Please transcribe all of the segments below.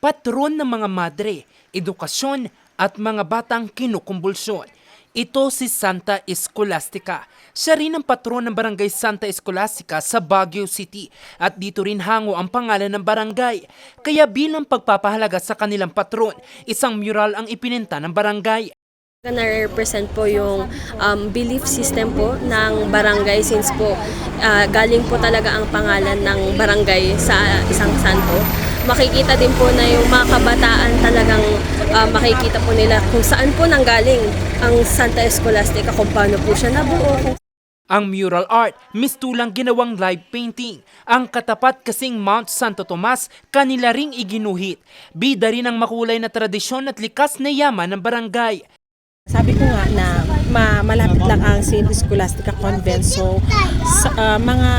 patron ng mga madre, edukasyon at mga batang kinukumbulsyon. Ito si Santa Escolastica. Siya rin ang patron ng barangay Santa Escolastica sa Baguio City at dito rin hango ang pangalan ng barangay. Kaya bilang pagpapahalaga sa kanilang patron, isang mural ang ipinenta ng barangay. Na-represent po yung um, belief system po ng barangay since po ah, galing po talaga ang pangalan ng barangay sa isang santo. Makikita din po na yung mga kabataan talagang ah, makikita po nila kung saan po nanggaling ang Santa Escolastica, kung paano po siya nabuo, Ang mural art, mistulang ginawang live painting. Ang katapat kasing Mount Santo Tomas, kanila ring iginuhit. Bida rin ang makulay na tradisyon at likas na yaman ng barangay. Sabi ko nga na ma- malapit lang ang St. Scholastica Convent. So, sa, ah, mga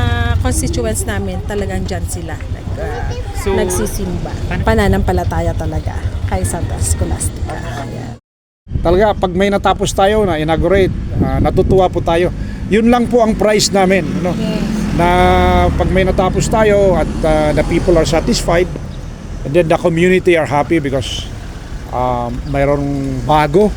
constituents namin talagang dyan sila. Nag, ah, So, nagsisimba. Pananampalataya talaga kay Santa Scholastica. Ayan. Talaga, pag may natapos tayo na inaugurate, ah, natutuwa po tayo. Yun lang po ang price namin. Ano? Na pag may natapos tayo at ah, the people are satisfied, and then the community are happy because ah, mayroong bago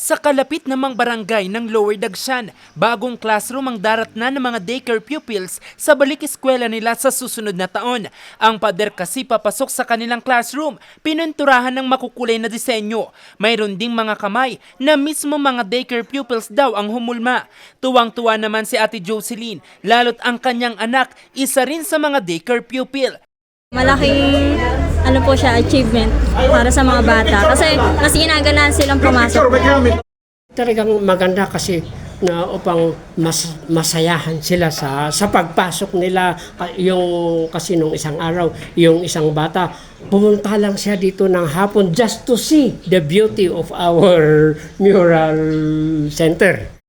Sa kalapit namang barangay ng Lower Dagshan, bagong classroom ang darat na ng mga daycare pupils sa balik eskwela nila sa susunod na taon. Ang pader kasi papasok sa kanilang classroom, pininturahan ng makukulay na disenyo. Mayroon ding mga kamay na mismo mga daycare pupils daw ang humulma. Tuwang-tuwa naman si Ate Jocelyn, lalo't ang kanyang anak, isa rin sa mga daycare pupil. Malaking ano po siya achievement para sa mga bata kasi mas ginagalaan silang pumasok. Talagang maganda kasi na upang mas masayahan sila sa sa pagpasok nila Ka- yung kasi nung isang araw yung isang bata pumunta lang siya dito ng hapon just to see the beauty of our mural center.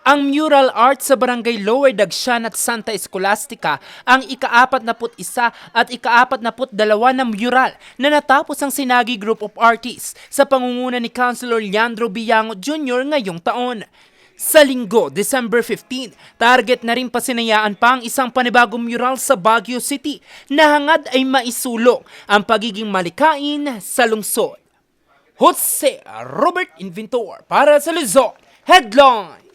Ang mural art sa Barangay Lower Dagshan at Santa Escolastica ang ika-apat na put isa at ika-apat na put dalawa na mural na natapos ang Sinagi Group of Artists sa pangunguna ni Councilor Leandro Biango Jr. ngayong taon. Sa linggo, December 15, target na rin pasinayaan pa ang isang panibagong mural sa Baguio City na hangad ay maisulong ang pagiging malikain sa lungsod. Jose Robert Inventor para sa Luzon. Headline!